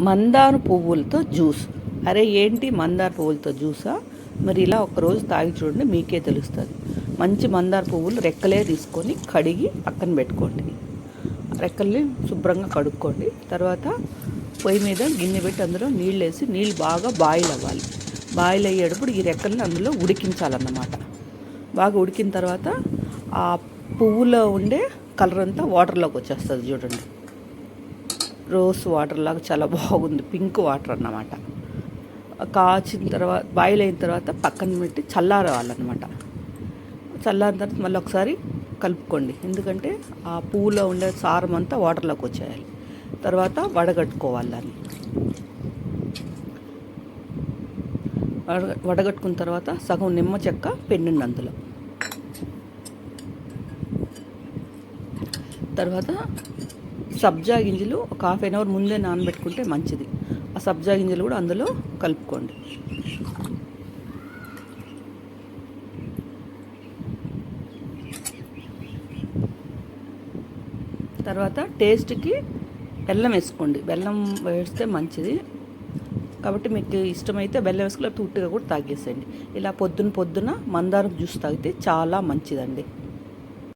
మందార పువ్వులతో జ్యూస్. అరే ఏంటి మందార పువ్వులతో జ్యూసా? మరి ఇలా ఒకరోజు తాగి చూడండి మీకే తెలుస్తుంది. మంచి మందార పువ్వులు రెక్కలే తీసుకొని కడిగి పక్కన పెట్టుకోండి. రెక్కల్ని శుభ్రంగా కడుక్కోండి. తర్వాత పొయ్యి మీద గిన్నె పెట్టి అందులో నీళ్ళు వేసి నీళ్ళు బాగా బాయిల్ అవ్వాలి. బాయిల్ అయ్యేటప్పుడు ఈ రెక్కల్ని అందులో ఉడికించాలన్నమాట. బాగా ఉడికిన తర్వాత ఆ పువ్వులో ఉండే కలర్ అంతా వాటర్లోకి వచ్చేస్తుంది చూడండి. రోస్ వాటర్ లాగా చాలా బాగుంది. పింక్ వాటర్ అన్నమాట. కాచిన తర్వాత బాయిల్ అయిన తర్వాత పక్కన పెట్టి చల్లారవాలన్నమాట. చల్లారిన తర్వాత మళ్ళీ ఒకసారి కలుపుకోండి. ఎందుకంటే ఆ పువ్వులో ఉండే సారం అంతా వాటర్లోకి వచ్చేయాలి. తర్వాత వడగట్టుకోవాలి దాన్ని. వడగ వడగట్టుకున్న తర్వాత సగం నిమ్మ చెక్క పెండింది అందులో. తర్వాత సబ్జా గింజలు ఒక హాఫ్ అన్ అవర్ ముందే నానబెట్టుకుంటే మంచిది. ఆ సబ్జా గింజలు కూడా అందులో కలుపుకోండి. తర్వాత టేస్ట్కి బెల్లం వేసుకోండి. బెల్లం వేస్తే మంచిది. కాబట్టి మీకు ఇష్టమైతే బెల్లం వేసుకుని ఉట్టిగా కూడా తాగేసేయండి. ఇలా పొద్దున పొద్దున మందారం జ్యూస్ తాగితే చాలా మంచిదండి.